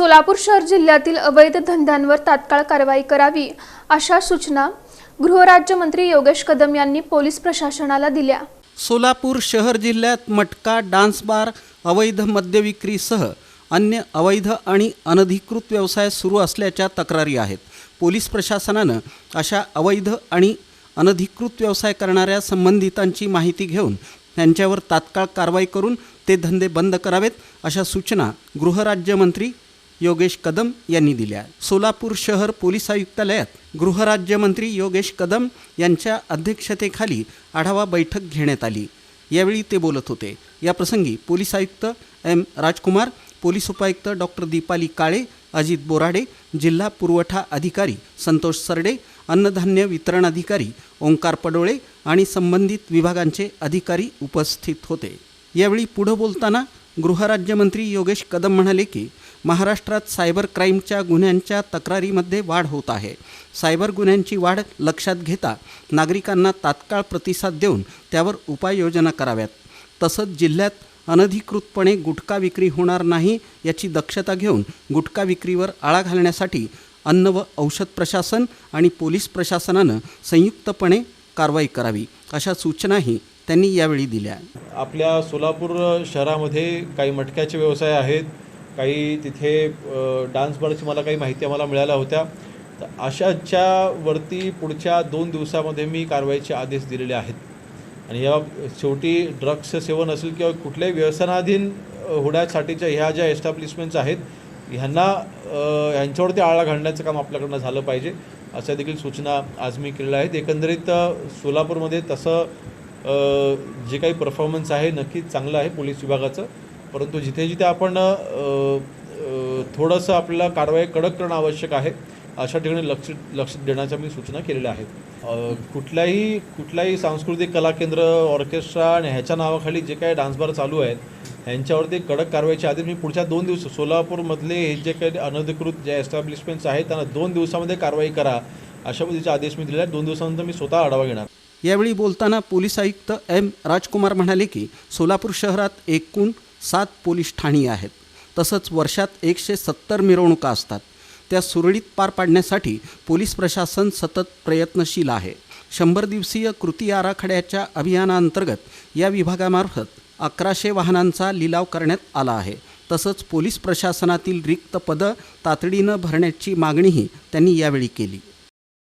सोलापूर शहर जिल्ह्यातील अवैध धंद्यांवर तात्काळ कारवाई करावी अशा सूचना गृहराज्यमंत्री योगेश कदम यांनी पोलीस प्रशासनाला दिल्या. सोलापूर शहर जिल्ह्यात मटका डान्स बार अवैध मद्यविक्रीसह अन्य अवैध आणि अनधिकृत व्यवसाय सुरू असल्याच्या तक्रारी आहेत. पोलीस प्रशासनानं अशा अवैध आणि अनधिकृत व्यवसाय करणाऱ्या संबंधितांची माहिती घेऊन त्यांच्यावर तात्काळ कारवाई करून ते धंदे बंद करावेत अशा सूचना गृहराज्यमंत्री योगेश कदम यांनी दिल्या. सोलापूर शहर पोलीस आयुक्तालयात गृहराज्यमंत्री योगेश कदम यांच्या अध्यक्षतेखाली आढावा बैठक घेण्यात आली. यावेळी ते बोलत होते. याप्रसंगी पोलीस आयुक्त एम राजकुमार पोलीस उपायुक्त डॉक्टर दीपाली काळे अजित बोराडे जिल्हा पुरवठा अधिकारी संतोष सरडे अन्नधान्य वितरण अधिकारी ओंकार पडोळे आणि संबंधित विभागांचे अधिकारी उपस्थित होते. यावेळी पुढं बोलताना गृहराज्यमंत्री योगेश कदम म्हणाले की महाराष्ट्रात सायबर क्राईमच्या गुन्ह्यांच्या तक्रारीमध्ये वाढ होत आहे. सायबर गुन्ह्यांची वाढ लक्षात घेता नागरिकांना तात्काळ प्रतिसाद देऊन त्यावर उपाययोजना कराव्यात. तसंच जिल्ह्यात अनधिकृतपणे गुटखा विक्री होणार नाही याची दक्षता घेऊन गुटखा विक्रीवर आळा घालण्यासाठी अन्न व औषध प्रशासन आणि पोलीस प्रशासनानं संयुक्तपणे कारवाई करावी. अशा सूचनाही त्यांनी यावेळी दिल्या. आपल्या सोलापूर शहरामध्ये काही मटक्याचे व्यवसाय आहेत. काही तिथे अ, डान्स बारची मला काही माहिती आम्हाला मिळाल्या होत्या. तर अशाच्या वरती पुढच्या दोन दिवसामध्ये मी कारवाईचे आदेश दिलेले आहेत. आणि या शेवटी ड्रग्सचं सेवन असेल किंवा कुठल्याही व्यसनाधीन होण्यासाठीच्या ह्या ज्या एस्टॅब्लिशमेंट्स आहेत ह्यांना ह्यांच्यावरती आळा घालण्याचं काम आपल्याकडनं झालं पाहिजे अशा देखील सूचना आज मी केलेल्या आहेत. एकंदरीत सोलापूरमध्ये तसं जे काही परफॉर्मन्स आहे नक्कीच चांगलं आहे पोलीस विभागाचं. परंतु जिथे जिथे आपण थोडंसं आपल्याला कारवाई कडक करणं आवश्यक आहे अशा ठिकाणी लक्ष लक्ष देण्याच्या मी सूचना केलेल्या आहेत. कुठल्याही कुठल्याही सांस्कृतिक कला केंद्र ऑर्केस्ट्रा आणि ह्याच्या नावाखाली जे काही डान्स बार चालू आहेत ह्यांच्यावरती कडक कारवाईच्या आधी मी पुढच्या दोन दिवस सोलापूरमधले हे जे काही अनधिकृत जे एस्टॅब्लिशमेंट्स आहेत त्यांना दोन दिवसामध्ये कारवाई करा अशा पद्धतीचे आदेश मी दिले आहेत. दोन दिवसानंतर मी स्वतः आढावा घेणार. यावेळी बोलताना पोलीस आयुक्त एम राजकुमार म्हणाले की सोलापूर शहरात एकूण सात पोलीस ठाणी आहेत. तसंच वर्षात एकशे सत्तर मिरवणुका असतात. त्या सुरळीत पार पाडण्यासाठी पोलीस प्रशासन सतत प्रयत्नशील आहे. शंभर दिवसीय कृती आराखड्याच्या अभियानाअंतर्गत या विभागामार्फत अकराशे वाहनांचा लिलाव करण्यात आला आहे. तसंच पोलीस प्रशासनातील रिक्त पदं तातडीनं भरण्याची मागणीही त्यांनी यावेळी केली.